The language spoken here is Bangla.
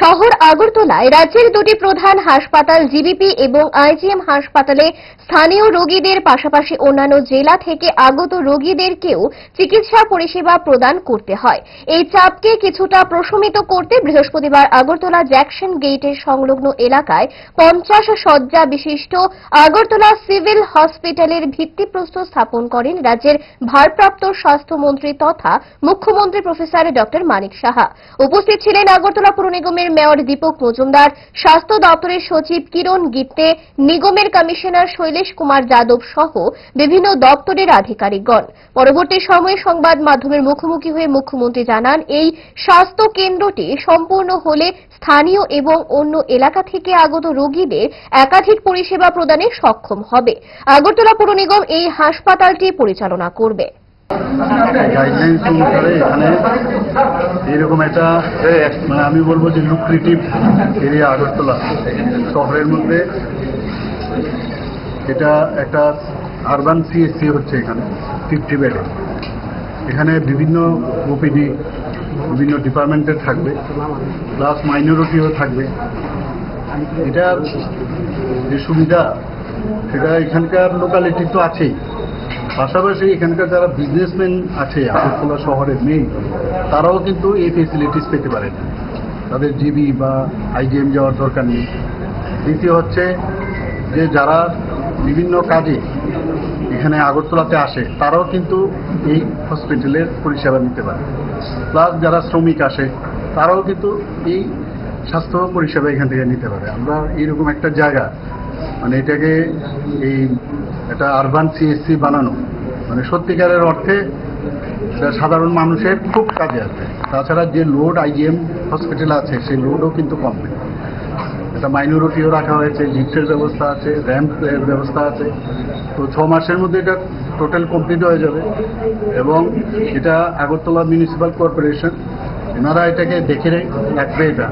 শহর আগরতলায় রাজ্যের দুটি প্রধান হাসপাতাল জিবিপি এবং আইজিএম হাসপাতালে স্থানীয় রোগীদের পাশাপাশি অন্যান্য জেলা থেকে আগত রোগীদেরকেও চিকিৎসা পরিষেবা প্রদান করতে হয়। এই চাপকে কিছুটা প্রশমিত করতে বৃহস্পতিবার আগরতলা জ্যাকশন গেটের সংলগ্ন এলাকায় পঞ্চাশ শয্যা বিশিষ্ট আগরতলা সিভিল হসপিটালের ভিত্তিপ্রস্তর স্থাপন করেন রাজ্যের ভারপ্রাপ্ত স্বাস্থ্যমন্ত্রী তথা মুখ্যমন্ত্রী প্রফেসর ডক্টর মানিক সাহা। উপস্থিত ছিলেন আগরতলা পুর নিগমের মেয়র দীপক মজুমদার, স্বাস্থ্য দপ্তরের সচিব কিরণ গিত্তে নিগমের কমিশনার শৈলেশ কুমার যাদব সহ বিভিন্ন দপ্তরের আধিকারিকগণ। পরবর্তী সময়ে সংবাদ মাধ্যমের মুখোমুখি হয়ে মুখ্যমন্ত্রী জানান, এই স্বাস্থ্য কেন্দ্রটি সম্পূর্ণ হলে স্থানীয় এবং অন্য এলাকা থেকে আগত রোগীদের একাধিক পরিষেবা প্রদানে সক্ষম হবে। আগরতলা পুর নিগম এই হাসপাতালটি পরিচালনা করবে। গাইডলাইন্স অনুসারে এখানে এরকম একটা মানে আমি বলব যে লুক্রেটিভ এরিয়া আগরতলা শহরের মধ্যে। এটা একটা আরবান সিএসসি হচ্ছে এখানে বেডে এখানে বিভিন্ন ওপিডি বিভিন্ন ডিপার্টমেন্টের থাকবে প্লাস মাইনরিটিও থাকবে। এটার যে সুবিধা, সেটা এখানকার লোকালিটি তো আছেই। পাশাপাশি এখানকার যারা বিজনেসম্যান আছে আগরতলা শহরের মেইন তারাও কিন্তু এই ফেসিলিটিস পেতে পারেন তাদের জিবি বা আইজিএম যাওয়ার দরকার নেই। দ্বিতীয় হচ্ছে যে যারা বিভিন্ন কাজে এখানে আগরতলাতে আসে, তারাও কিন্তু এই হসপিটালের পরিষেবা নিতে পারে। প্লাস যারা শ্রমিক আসে, তারাও কিন্তু এই স্বাস্থ্য পরিষেবা এখান থেকে নিতে পারে। আমরা এইরকম একটা জায়গা মানে এটাকে এই একটা আরবান সিএসসি বানানো। মানে সত্যিকারের অর্থে সাধারণ মানুষের খুব কাজে আসবে। তাছাড়া যে লোড আইজিএম হসপিটাল আছে, সেই লোডও কিন্তু কমবে। এটা মাইনরিটিও রাখা হয়েছে লিফটের ব্যবস্থা আছে র্যাম্প ব্যবস্থা আছে। তো ছ মাসের মধ্যে এটা টোটাল কমপ্লিট হয়ে যাবে। এবং এটা আগরতলা মিউনিসিপ্যাল কর্পোরেশন এনারা এটাকে দেখে রাখবে এটা